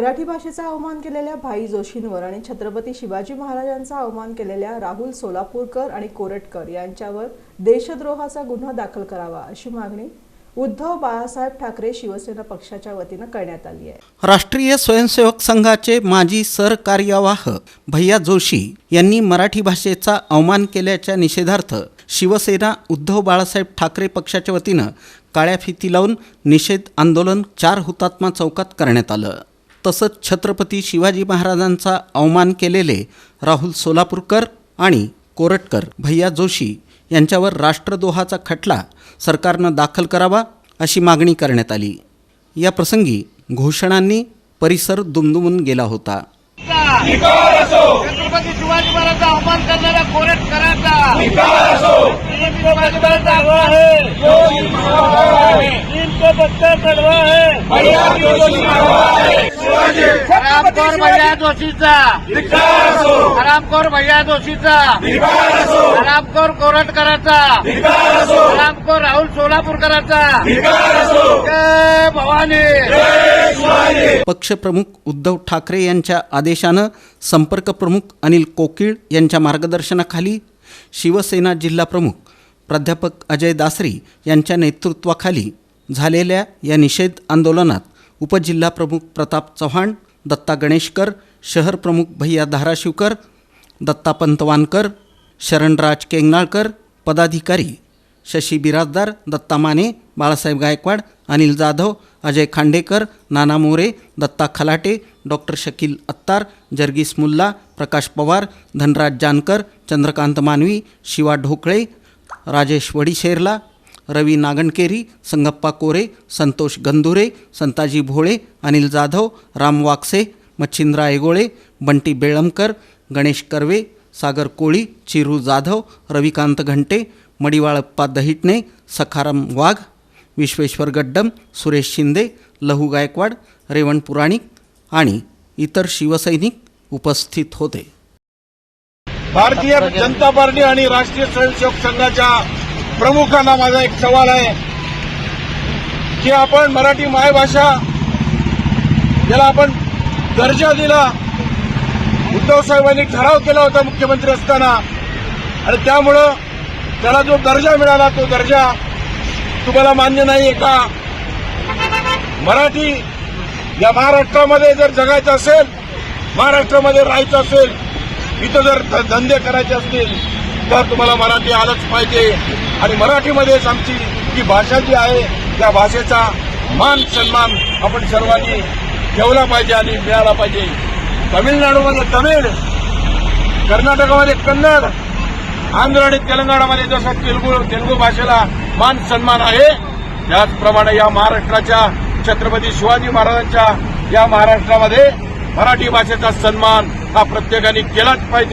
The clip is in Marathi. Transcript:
मराठी भाषेचा अवमान केलेल्या भाई जोशींवर आणि छत्रपती शिवाजी महाराजांचा अवमान केलेल्या राहुल सोलापूरकर आणि कोरटकर यांच्यावर देशद्रोहाचा गुन्हा दाखल करावा अशी मागणी उद्धव बाळासाहेब ठाकरे शिवसेना पक्षाच्या वतीनं करण्यात आली आहे. राष्ट्रीय स्वयंसेवक संघाचे माजी सरकार्यवाह भैया जोशी यांनी मराठी भाषेचा अवमान केल्याच्या निषेधार्थ शिवसेना उद्धव बाळासाहेब ठाकरे पक्षाच्या वतीनं काळ्या फिती लावून निषेध आंदोलन चार हुतात्मा चौकात करण्यात आलं. तसंच छत्रपती शिवाजी महाराजांचा अवमान केलेले राहुल सोलापूरकर आणि कोरटकर भैया जोशी यांच्यावर राष्ट्रद्रोहाचा खटला सरकारनं दाखल करावा अशी मागणी करण्यात आली. या प्रसंगी घोषणांनी परिसर दुमदुमून गेला होता. छत्रपती शिवाजी महाराजांचा अवमान करणाऱ्या कोरेट करायचा छत्रपती शिवाजी महाराजांचा आग्रह है इनको बच्चा चढवा है हरामखोर भैया जोशीचा. हरामखोर भैया जोशीचा. हरामखोर कोरटकरांचा हरामखोर राहुल सोलापूरकरांचा. जय भवानी. पक्षप्रमुख उद्धव ठाकरे यांच्या आदेशानं संपर्क प्रमुख अनिल कोकीळ यांच्या मार्गदर्शनाखाली शिवसेना जिल्हा प्रमुख प्राध्यापक अजय दासरी यांच्या नेतृत्वाखाली झालेल्या या निषेध आंदोलनात उपजिल्हाप्रमुख प्रताप चव्हाण दत्ता गणेशकर शहर प्रमुख भैया धाराशिवकर दत्ता पंतवानकर शरणराज केंगनाळकर पदाधिकारी शशी बिराजदार दत्ता माने बाळासाहेब गायकवाड अनिल जाधव अजय खांडेकर नाना मोरे दत्ता खलाटे डॉक्टर शकील अत्तार जर्गीस मुल्ला प्रकाश पवार धनराज जानकर चंद्रकांत मानवी शिवा ढोकळे राजेश वडीशेरला रवी नागणकेरी संगप्पा कोरे संतोष गंधुरे संताजी भोळे अनिल जाधव राम वाक्से मच्छिंद्रा एगोळे बंटी बेळमकर गणेश कर्वे सागर कोळी चिरू जाधव रविकांत घंटे मडिवाळप्पा दहिटणे सखाराम वाघ विश्वेश्वर गड्डम सुरेश शिंदे लहू गायकवाड रेवण पुराणिक आणि इतर शिवसैनिक उपस्थित होते. भारतीय जनता पार्टी आणि राष्ट्रीय स्वयंसेवक संघाच्या प्रमुखांना माझा एक सवाल आहे की आपण मराठी मायभाषा ज्याला आपण दर्जा दिला उद्धव साहेबांनी ठराव केला होता मुख्यमंत्री असताना आणि त्यामुळं त्याला जो दर्जा मिळाला तो दर्जा तुम्हाला मान्य नाहीये का? मराठी या महाराष्ट्रामध्ये जर जगायचं असेल महाराष्ट्रामध्ये राहायचं असेल इथं जर धंदे करायचे असतील तर तुम्हाला मराठी आलंच पाहिजे. आणि मराठीमध्येच आमची जी भाषा जी आहे त्या भाषेचा मान सन्मान आपण सर्वांनी ठेवला पाहिजे आणि मिळाला पाहिजे. तमिळनाडूमध्ये तमिळ कर्नाटकामध्ये कन्नड आंध्र आणि तेलंगणामध्ये जसं तेलुगू तेलुगू भाषेला मान सन्मान आहे त्याचप्रमाणे या महाराष्ट्राच्या छत्रपती शिवाजी महाराजांच्या या महाराष्ट्रामध्ये मराठी भाषेचा सन्मान हा प्रत्येकाने केलाच पाहिजे.